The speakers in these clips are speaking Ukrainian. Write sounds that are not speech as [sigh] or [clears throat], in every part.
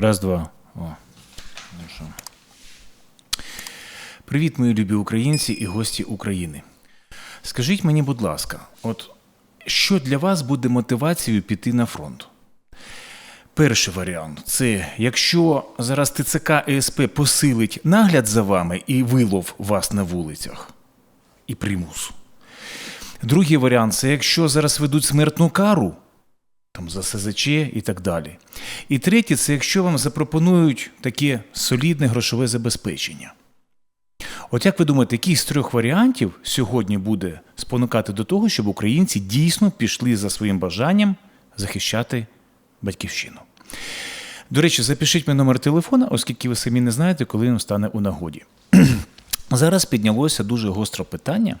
Раз, два. О. Привіт, мої любі українці і гості України. Скажіть мені, будь ласка, от що для вас буде мотивацією піти на фронт? Перший варіант це якщо зараз ТЦК і СП посилить нагляд за вами і вилов вас на вулицях і примус. Другий варіант це якщо зараз ведуть смертну кару, там за СЗЧ і так далі. І третє це якщо вам запропонують таке солідне грошове забезпечення. От як ви думаєте, який з трьох варіантів сьогодні буде спонукати до того, щоб українці дійсно пішли за своїм бажанням захищати батьківщину? До речі, запишіть мій номер телефона, оскільки ви самі не знаєте, коли він стане у нагоді. [clears throat] Зараз піднялося дуже гостре питання,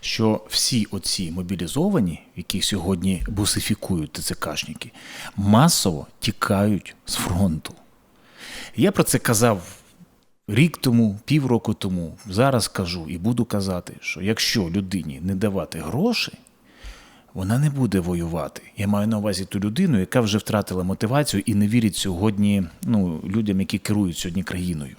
що всі оці мобілізовані, які сьогодні бусифікують ТЦКшники, масово тікають з фронту. Я про це казав рік тому, півроку тому. Зараз кажу і буду казати, що якщо людині не давати гроші, вона не буде воювати. Я маю на увазі ту людину, яка вже втратила мотивацію і не вірить сьогодні ну, людям, які керують сьогодні країною.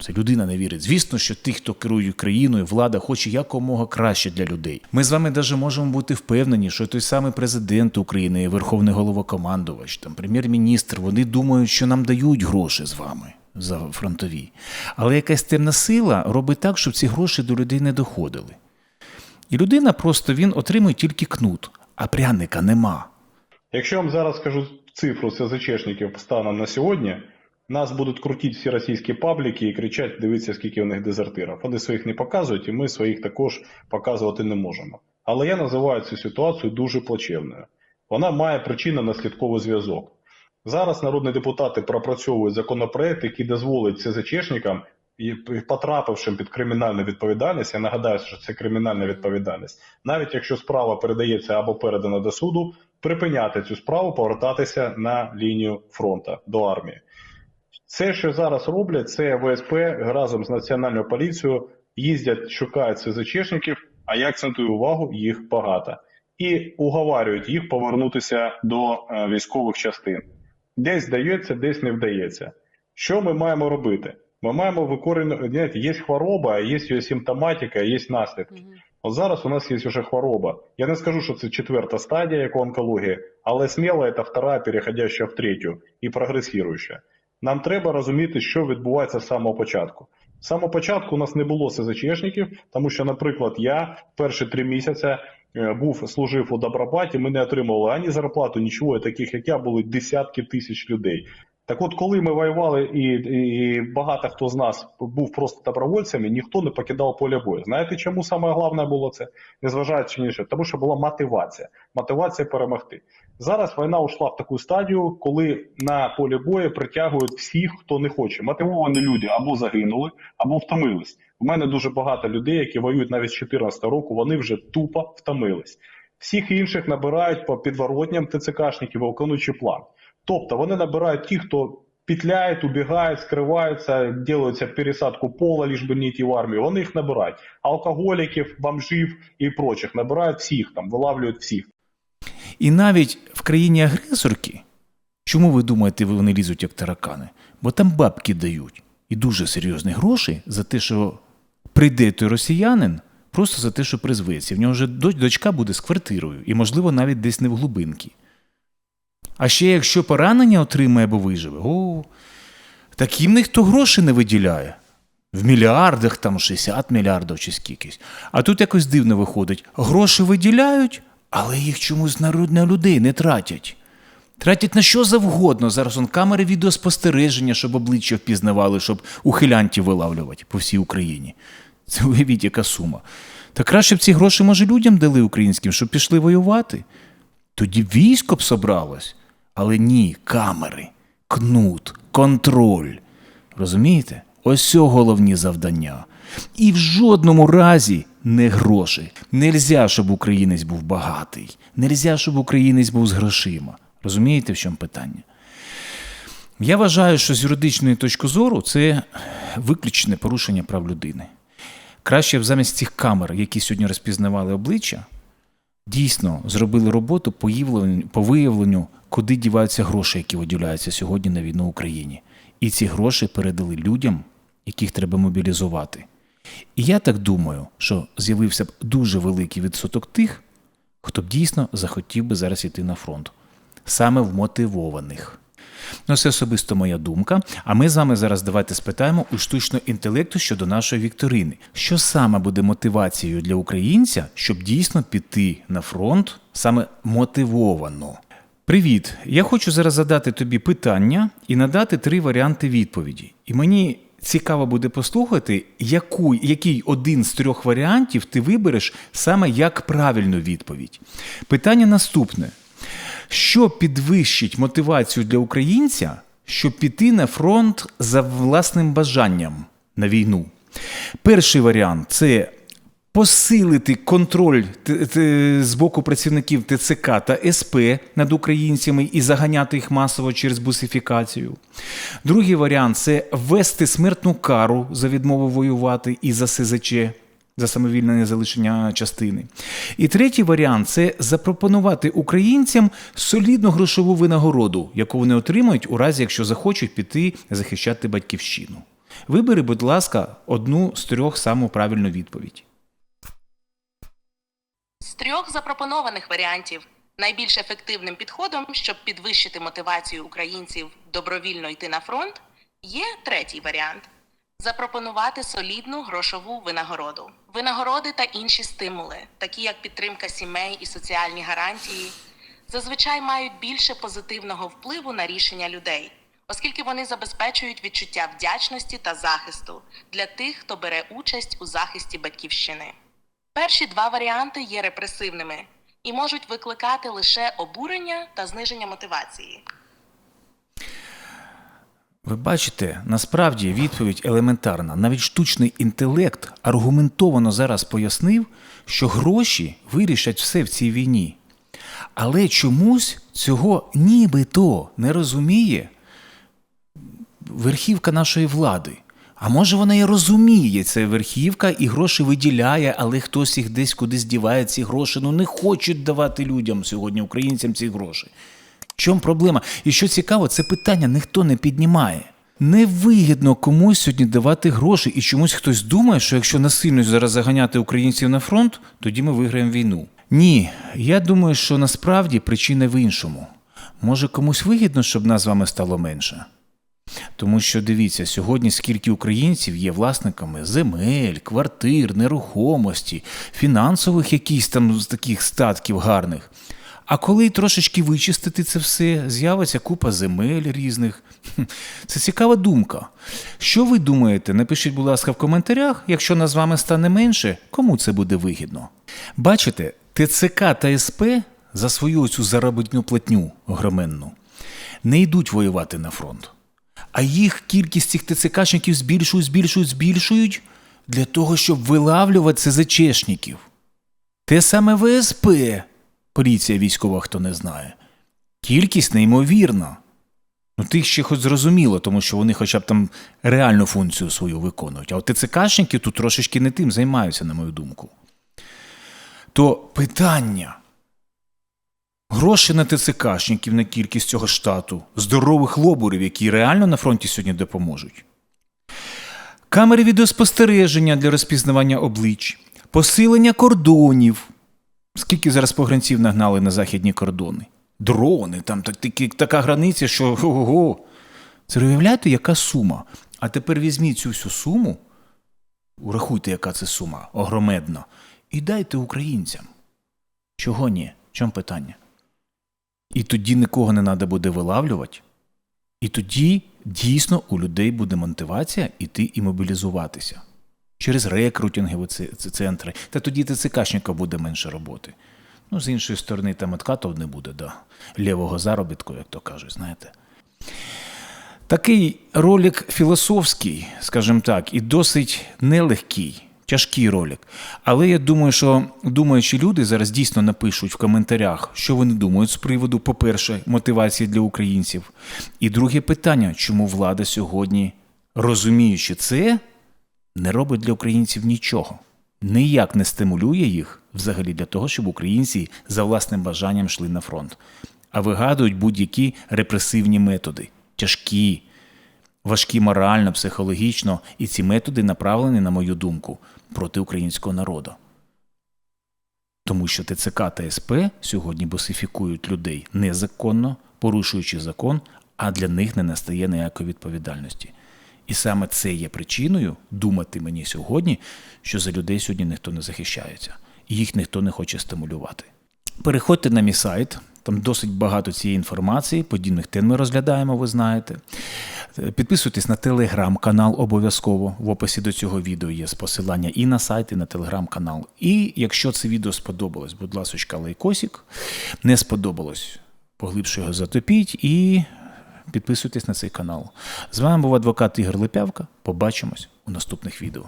Це людина не вірить. Звісно, що ті, хто керує країною, влада хоче якомога краще для людей. Ми з вами навіть можемо бути впевнені, що той самий президент України, Верховний головокомандувач, там прем'єр-міністр, вони думають, що нам дають гроші з вами за фронтові. Але якась темна сила робить так, щоб ці гроші до людей не доходили. І людина просто він отримує тільки кнут, а пряника нема. Якщо я вам зараз скажу цифру СЗЧшників станом на сьогодні, нас будуть крутити всі російські пабліки і кричати, дивіться, скільки у них дезертирів. Вони своїх не показують, і ми своїх також показувати не можемо. Але я називаю цю ситуацію дуже плачевною. Вона має причинно-наслідковий зв'язок. Зараз народні депутати пропрацьовують законопроект, який дозволить СЗЧшникам, потрапившим під кримінальну відповідальність, я нагадаю, що це кримінальна відповідальність, навіть якщо справа передається або передана до суду, припиняти цю справу, повертатися на лінію фронту до армії. Це, що зараз роблять, це ВСП разом з національною поліцією їздять, шукають СЗЧшників, а я акцентую увагу, їх багато. І уговарюють їх повернутися до е, військових частин. Десь вдається, десь не вдається. Що ми маємо робити? Ми маємо викорінювати, є хвороба, є її симптоматика, є наслідки. От зараз у нас є вже хвороба. Я не скажу, що це четверта стадія, як онкології, але сміло це втора, переходяща в третю і прогресіруюча. Нам треба розуміти, що відбувається з самого початку. З самого початку у нас не було СЗЧшників, тому що, наприклад, я перші три місяці е, був служив у Добробаті, ми не отримували ані зарплату, нічого, таких як я були десятки тисяч людей. Так от, коли ми воювали, і, і багато хто з нас був просто добровольцями, ніхто не покидав поле бою. Знаєте, чому саме головне було це? Незважаючи ні що, тому що була мотивація. Мотивація перемогти. Зараз війна ушла в таку стадію, коли на полі бою притягують всіх, хто не хоче. Мотивовані люди або загинули, або втомились. У мене дуже багато людей, які воюють навіть з 14 року, вони вже тупо втомились. Всіх інших набирають по підворотням ТЦКшників, виконуючи план. Тобто вони набирають ті, хто петляють, убігають, скриваються, ділаються пересадку пола, ліж би не йти в армію. Вони їх набирають. Алкоголіків, бомжів і прочих набирають всіх там, вилавлюють всіх. І навіть в країні агресорки, чому ви думаєте, вони лізуть як таракани? Бо там бабки дають і дуже серйозні гроші за те, що прийде той росіянин, просто за те, що призветься. В нього вже дочка буде з квартирою, і, можливо, навіть десь не в глибинки. А ще якщо поранення отримає або виживе, о, таким ніхто гроші не виділяє. В мільярдах, там 60 мільярдів чи скількись. А тут якось дивно виходить. Гроші виділяють, але їх чомусь на людей не тратять. Тратять на що завгодно. Зараз он камери відеоспостереження, щоб обличчя впізнавали, щоб ухилянтів вилавлювати по всій Україні. Це уявіть, яка сума. Та краще б ці гроші, може, людям дали українським, щоб пішли воювати. Тоді військо б собралось. Але ні, камери, кнут, контроль. Розумієте? Ось головні завдання. І в жодному разі не гроші. Нельзя, щоб українець був багатий. Нельзя, щоб українець був з грошима. Розумієте, в чому питання? Я вважаю, що з юридичної точки зору це виключне порушення прав людини. Краще б замість цих камер, які сьогодні розпізнавали обличчя, дійсно зробили роботу по виявленню, куди діваються гроші, які виділяються сьогодні на війну в Україні. І ці гроші передали людям, яких треба мобілізувати. І я так думаю, що з'явився б дуже великий відсоток тих, хто б дійсно захотів би зараз йти на фронт, саме вмотивованих. Ну, це особисто моя думка. А ми з вами зараз давайте спитаємо у штучного інтелекту щодо нашої вікторини. Що саме буде мотивацією для українця, щоб дійсно піти на фронт саме мотивовано? Привіт! Я хочу зараз задати тобі питання і надати три варіанти відповіді. І мені цікаво буде послухати, яку, який один з трьох варіантів ти вибереш саме як правильну відповідь. Питання наступне: що підвищить мотивацію для українця, щоб піти на фронт за власним бажанням на війну? Перший варіант це посилити контроль з боку працівників ТЦК та СП над українцями і заганяти їх масово через бусифікацію. Другий варіант це ввести смертну кару за відмову воювати і за СЗЧ. За самовільне залишення частини. І третій варіант це запропонувати українцям солідну грошову винагороду, яку вони отримають у разі, якщо захочуть піти захищати батьківщину. Вибери, будь ласка, одну з трьох саму правильну відповідь. З трьох запропонованих варіантів найбільш ефективним підходом, щоб підвищити мотивацію українців добровільно йти на фронт, є третій варіант запропонувати солідну грошову винагороду. Винагороди та інші стимули, такі як підтримка сімей і соціальні гарантії, зазвичай мають більше позитивного впливу на рішення людей, оскільки вони забезпечують відчуття вдячності та захисту для тих, хто бере участь у захисті батьківщини. Перші два варіанти є репресивними і можуть викликати лише обурення та зниження мотивації. Ви бачите, насправді відповідь елементарна. Навіть штучний інтелект аргументовано зараз пояснив, що гроші вирішать все в цій війні. Але чомусь цього нібито не розуміє верхівка нашої влади. А може вона і розуміє, це верхівка і гроші виділяє, але хтось їх десь кудись діває ці гроші. Ну не хочуть давати людям сьогодні, українцям ці гроші. Чому проблема? І що цікаво, це питання ніхто не піднімає. Невигідно комусь сьогодні давати гроші, і чомусь хтось думає, що якщо насильно зараз заганяти українців на фронт, тоді ми виграємо війну. Ні, я думаю, що насправді причина в іншому. Може, комусь вигідно, щоб нас з вами стало менше. Тому що дивіться, сьогодні скільки українців є власниками земель, квартир, нерухомості, фінансових якісь там таких статків гарних. А коли трошечки вичистити це все, з'явиться купа земель різних. Це цікава думка. Що ви думаєте? Напишіть, будь ласка, в коментарях, якщо нас з вами стане менше, кому це буде вигідно. Бачите, ТЦК та СП за свою цю заробітну платню огроменну не йдуть воювати на фронт. А їх кількість цих ТЦКшників збільшують, збільшують, збільшують для того, щоб вилавлювати СЗЧшників. Те саме ВСП, поліція військова, хто не знає. Кількість неймовірна. Ну, тих ще хоч зрозуміло, тому що вони хоча б там реальну функцію свою виконують. А от ТЦКшники тут трошечки не тим займаються, на мою думку. То питання. Гроші на ТЦКшників на кількість цього штату, здорових лобурів, які реально на фронті сьогодні допоможуть. Камери відеоспостереження для розпізнавання облич, посилення кордонів. Скільки зараз погранців нагнали на західні кордони? Дрони, там так- такі- така границя, що ого-го. Це уявляєте, яка сума? А тепер візьміть цю всю суму, урахуйте, яка це сума, огромедна, і дайте українцям. Чого ні? Чому питання? І тоді нікого не треба буде вилавлювати. І тоді дійсно у людей буде мотивація іти і мобілізуватися через рекрутингові центри. Та тоді ТЦКшника буде менше роботи. Ну, з іншої сторони, там откатов не буде, да. лівого заробітку, як то кажуть, знаєте. Такий ролик філософський, скажімо так, і досить нелегкий, тяжкий ролик. Але я думаю, що думаючі люди зараз дійсно напишуть в коментарях, що вони думають з приводу, по-перше, мотивації для українців. І друге питання, чому влада сьогодні, розуміючи це, не робить для українців нічого, ніяк не стимулює їх взагалі для того, щоб українці за власним бажанням йшли на фронт, а вигадують будь-які репресивні методи, тяжкі, важкі морально, психологічно, і ці методи направлені, на мою думку, проти українського народу. Тому що ТЦК та СП сьогодні босифікують людей незаконно, порушуючи закон, а для них не настає ніякої відповідальності. І саме це є причиною думати мені сьогодні, що за людей сьогодні ніхто не захищається, і їх ніхто не хоче стимулювати. Переходьте на мій сайт, там досить багато цієї інформації, подібних тем ми розглядаємо, ви знаєте. Підписуйтесь на телеграм-канал обов'язково. В описі до цього відео є посилання і на сайт, і на телеграм-канал. І якщо це відео сподобалось, будь ласка, лайкосик. Не сподобалось, поглибше його затопіть і підписуйтесь на цей канал. З вами був адвокат Ігор Липявка. Побачимось у наступних відео.